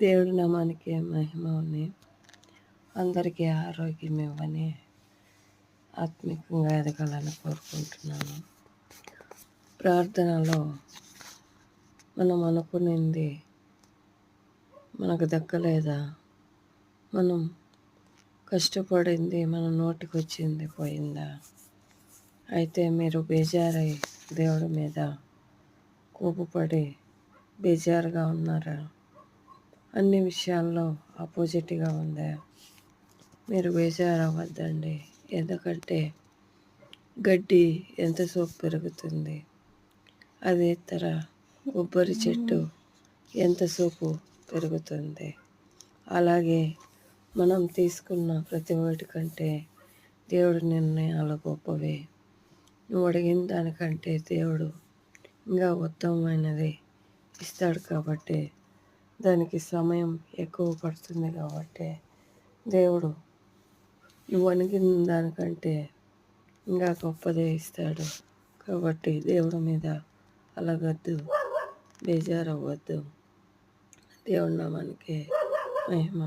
దేవుడి నామానికి మహిమ ఉని అందరికీ ఆరోగ్యం ఇవ్వని ఆత్మికంగా ఎదగాలని కోరుకుంటున్నాను. ప్రార్థనలో మనం అనుకునింది మనకు దక్కలేదా? మనం కష్టపడింది మన నోటికి వచ్చింది పోయిందా? అయితే మీరు బేజారై దేవుడి మీద కోపపడి బేజారుగా ఉన్నారా? అన్ని విషయాల్లో ఆపోజిట్గా ఉందా? మీరు బేజారు ఎందుకంటే గడ్డి ఎంతసేపు పెరుగుతుంది? అదే తర కొబ్బరి చెట్టు ఎంతసేపు పెరుగుతుంది? అలాగే మనం తీసుకున్న ప్రతి ఒక్కటి కంటే దేవుడి నిర్ణయాలు గొప్పవి. నువ్వు అడిగిన దానికంటే దేవుడు ఇంకా ఉత్తమమైనది ఇస్తాడు కాబట్టి దానికి సమయం ఎక్కువ పడుతుంది కాబట్టి దేవుడు నువ్వు అణిగిన దానికంటే ఇంకా గొప్పదే ఇస్తాడు. కాబట్టి దేవుడి మీద అలగద్దు బేజారవ్వద్దు. దేవుడి నామానికి మహిమ.